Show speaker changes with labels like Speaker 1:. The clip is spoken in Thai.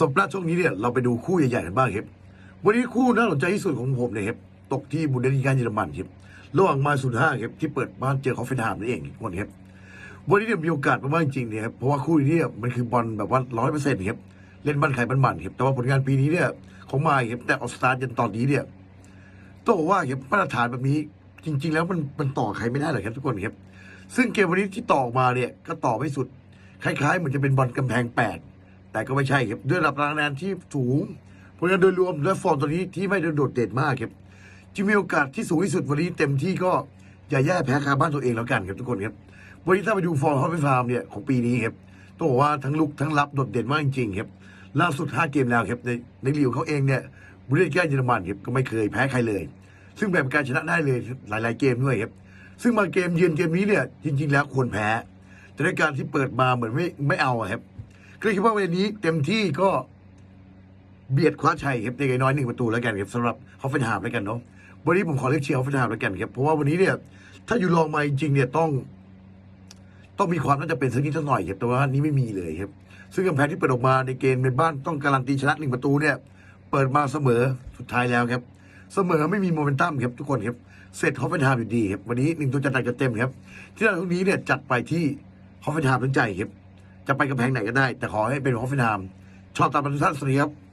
Speaker 1: สำหรับช่วงนี้เนี่ยเราไปดูคู่ใหญ่ๆกันบ้างครับวันนี้คู่น่าสนใจที่สุดของผมเนี่ยครับตกที่บุนเดสลีกาเยอรมันครับระหว่างมาศูนห้าครับที่เปิดบ้านเจอคอฟเฟนไฮม์นั่นเองทุกคนครับวันนี้เนี่ยมีโอกาสมากจริงเนี่ยครับเพราะว่าคู่นี้เนี่ยมันคือบอลแบบว่าร้อยเปอร์เซ็นต์ครับเล่นบ้านใครบ้านมันครับแต่ว่าผลงานปีนี้เนี่ยของมาครับแต่ออสตาร์จนตอนนี้เนี่ยต้องบอกว่าครับมาตรฐานแบบนี้จริง ๆ แล้วมันมันต่อใครไม่ได้หรอกครับทุกคนครับซึ่งเกมวันนี้ที่ต่อมาเนี่ยก็ต่อไม่สุดคล้าย ๆ เหมือนจะเป็นบอลกำแพงแปด แต่ก็ไม่ใช่ครับด้วยระดับคะแนนที่สูงผลงานโดยรวมและฟอร์มตัวนี้ที่ไม่ได้โดดเด่นมากครับจึงมีโอกาสที่สูงที่สุดวันนี้เต็มที่ก็อย่าแย่แพ้คาบ้านตัวเองแล้วกันครับทุกคนครับวันนี้ถ้าไปดูฟอร์มฮอตฟาร์มเนี่ยของปีนี้ครับต้องบอกว่าทั้งลุกทั้งรับโดดเด่นมากจริงๆครับล่าสุด 5 เกมแล้วครับในในลีกของเขาเองเนี่ยบุรีรัมย์เยอรมันครับก็ไม่เคยแพ้ใครเลย ซึ่งแบบการชนะได้เลยหลาย ๆ เกมด้วยครับซึ่งบางเกมเยือนเกมนี้เนี่ยจริง ๆ แล้วควรแพ้แต่ในการที่เปิดมาเหมือนไม่ไม่เอาครับ ก็คิดว่าวันนี้เต็มที่ก็เบียดคว้าชัยครับในน้อยหนึ่งประตูแล้วกันครับสำหรับฮอฟเฟนไฮม์แล้วกันเนาะวันนี้ผมขอเลือกเชียร์ฮอฟเฟนไฮม์แล้วกันครับเพราะว่าวันนี้เนี่ย ถ้าอยู่ลองมาจริงเนี่ยต้อง ต้องมีความน่าจะเป็นสักนิดสักหน่อยครับแต่ว่านี้ไม่มีเลยครับ ซึ่งกำแพงที่เปิดออกมาในเกมในบ้านต้องการันตีชนะหนึ่งประตูเนี่ย เปิดมาเสมอสุดท้ายแล้วครับ เสมอไม่มีโมเมนตัมครับทุกคนครับเสร็จฮอฟเฟนไฮม์อยู่ดีครับวันนี้หนึ่งตัวจัดหนักจัดเต็มครับ ที่เราตรงนี้เนี่ยจัดไปที่ฮอฟเฟนไฮม์ทั้งใจครับ จะไปกำแพงไหนก็ได้ แต่ขอให้เป็นฮอฟเฟนามชอบตามบรรทัดสวัสดีครับ